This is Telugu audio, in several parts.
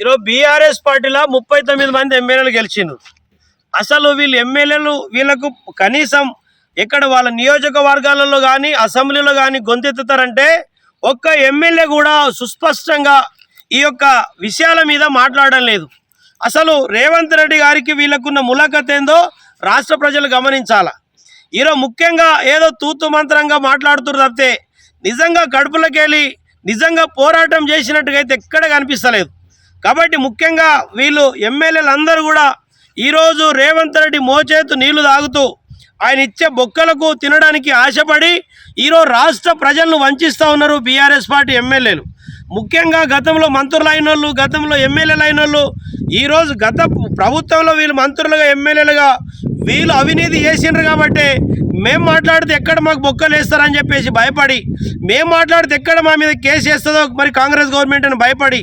ఈరోజు బీఆర్ఎస్ పార్టీలో ముప్పై తొమ్మిది మంది ఎమ్మెల్యేలు గెలిచిండ్రు. అసలు వీళ్ళు ఎమ్మెల్యేలు వీళ్ళకు కనీసం ఎక్కడ వాళ్ళ నియోజకవర్గాలలో కానీ అసెంబ్లీలో కానీ గొంతెత్తుతారంటే ఒక్క ఎమ్మెల్యే కూడా సుస్పష్టంగా ఈ యొక్క విషయాల మీద మాట్లాడడం లేదు. అసలు రేవంత్ రెడ్డి గారికి వీళ్ళకున్న ములాఖత్ ఏందో రాష్ట్ర ప్రజలు గమనించాల. ఈరోజు ముఖ్యంగా ఏదో తూతు మంత్రంగా మాట్లాడుతున్నారు తప్పితే నిజంగా కడుపులకెళ్ళి నిజంగా పోరాటం చేసినట్టుగా అయితే ఎక్కడ కనిపిస్తలేదు. కాబట్టి ముఖ్యంగా వీళ్ళు ఎమ్మెల్యేలు అందరూ కూడా ఈరోజు రేవంత్ రెడ్డి మోచేతు నీళ్ళు తాగుతూ ఆయన ఇచ్చే బొక్కలకు తినడానికి ఆశపడి ఈరోజు రాష్ట్ర ప్రజలను వంచిస్తూ ఉన్నారు బీఆర్ఎస్ పార్టీ ఎమ్మెల్యేలు. ముఖ్యంగా గతంలో మంత్రులు అయిన వాళ్ళు గతంలో ఎమ్మెల్యేలు అయిన వాళ్ళు ఈరోజు గత ప్రభుత్వంలో వీళ్ళు మంత్రులుగా ఎమ్మెల్యేలుగా వీళ్ళు అవినీతి చేసిండ్రు కాబట్టి మేము మాట్లాడితే ఎక్కడ మాకు బొక్కలు వేస్తారని చెప్పేసి భయపడి మేము మాట్లాడితే ఎక్కడ మా మీద కేసు వేస్తుందో మరి కాంగ్రెస్ గవర్నమెంట్ అని భయపడి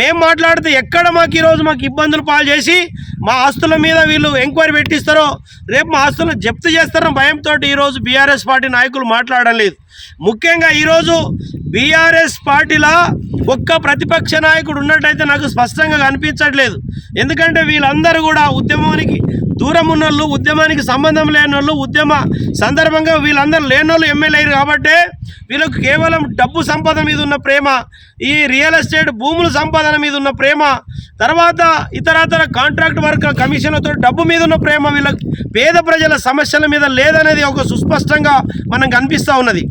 మేము మాట్లాడితే ఎక్కడ మాకు ఈరోజు మాకు ఇబ్బందులు పాలు చేసి మా ఆస్తుల మీద వీళ్ళు ఎంక్వైరీ పెట్టిస్తారో రేపు మా ఆస్తులను జప్తు చేస్తారని భయంతో ఈరోజు బీఆర్ఎస్ పార్టీ నాయకులు మాట్లాడడం లేదు. ముఖ్యంగా ఈరోజు బీఆర్ఎస్ పార్టీలా ఒక్క ప్రతిపక్ష నాయకుడు ఉన్నట్టయితే నాకు స్పష్టంగా కనిపించట్లేదు. ఎందుకంటే వీళ్ళందరూ కూడా ఉద్యమానికి దూరం ఉన్నోళ్ళు ఉద్యమానికి సంబంధం లేని ఉద్యమ సందర్భంగా వీళ్ళందరూ లేనోళ్ళు ఎమ్మెల్యే అయ్యారు కాబట్టి వీళ్ళకు కేవలం డబ్బు సంపద మీద ఉన్న ప్రేమ ఈ రియల్ ఎస్టేట్ భూముల సంపాదన మీద ఉన్న ప్రేమ తర్వాత ఇతరతర కాంట్రాక్ట్ వర్క్ కమిషన్లతో డబ్బు మీద ఉన్న ప్రేమ వీళ్ళకి పేద ప్రజల సమస్యల మీద లేదనేది ఒక సుస్పష్టంగా మనం కనిపిస్తూ ఉన్నది.